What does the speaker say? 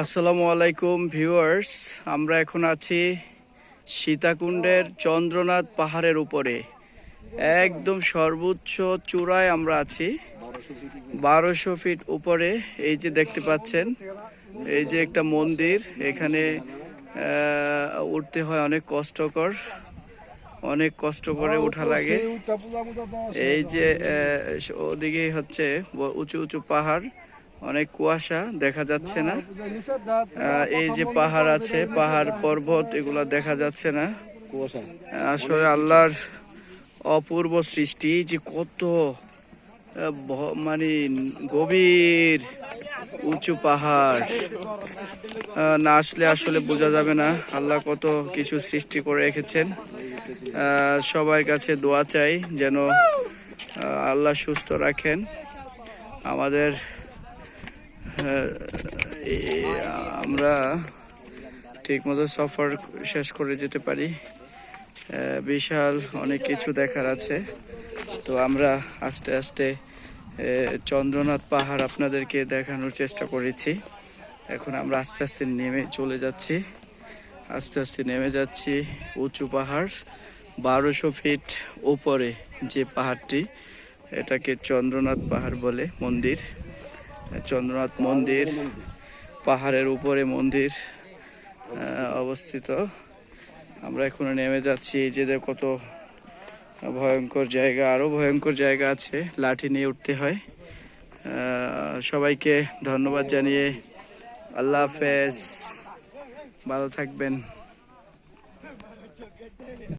আসসালামু আলাইকুম, ভিউয়ার্স। আমরা এখন আছি সীতাকুণ্ডের চন্দ্রনাথ পাহাড়ের উপরে। একদম সর্বোচ্চ চূড়ায় আমরা আছি। বারোশো ফিট উপরে, এই যে দেখতে পাচ্ছেন, এই যে একটা মন্দির। এখানে উঠতে হয় অনেক কষ্টকর, অনেক কষ্ট করে ওঠা লাগে। এই যে ওদিকে হচ্ছে উঁচু উঁচু পাহাড়। অনেক কুয়াশা দেখা যাচ্ছে না। এই যে পাহাড় আছে পাহাড় পর্বত এগুলা দেখা যাচ্ছে না। আসলে আল্লাহর অপূর্ব সৃষ্টি যে কত মানে গভীর উঁচু পাহাড়। না আসলে আসলে বোঝা যাবে না আল্লাহ কত কিছু সৃষ্টি করে রেখেছেন। সবার কাছে দোয়া চাই যেন আল্লাহ সুস্থ রাখেন। আমাদের আমরা ঠিকমতো সফর শেষ করে যেতে পারি। বিশাল অনেক কিছু দেখার আছে। তো আমরা আস্তে আস্তে চন্দ্রনাথ পাহাড় আপনাদেরকে দেখানোর চেষ্টা করেছি। এখন আমরা আস্তে আস্তে নেমে চলে যাচ্ছি। আস্তে আস্তে নেমে যাচ্ছি উঁচু পাহাড়, বারোশো ফিট উপরে যে পাহাড়টি, এটাকে চন্দ্রনাথ পাহাড় বলে মন্দির। চন্দ্রনাথ মন্দির, পাহাড়ের উপরে মন্দির অবস্থিত। আমরা এখন নেমে যাচ্ছি, এই যে কত ভয়ঙ্কর জায়গা আরও ভয়ঙ্কর জায়গা আছে, লাঠি নিয়ে উঠতে হয়। সবাইকে ধন্যবাদ জানিয়ে, আল্লাহ হাফেজ, ভালো থাকবেন।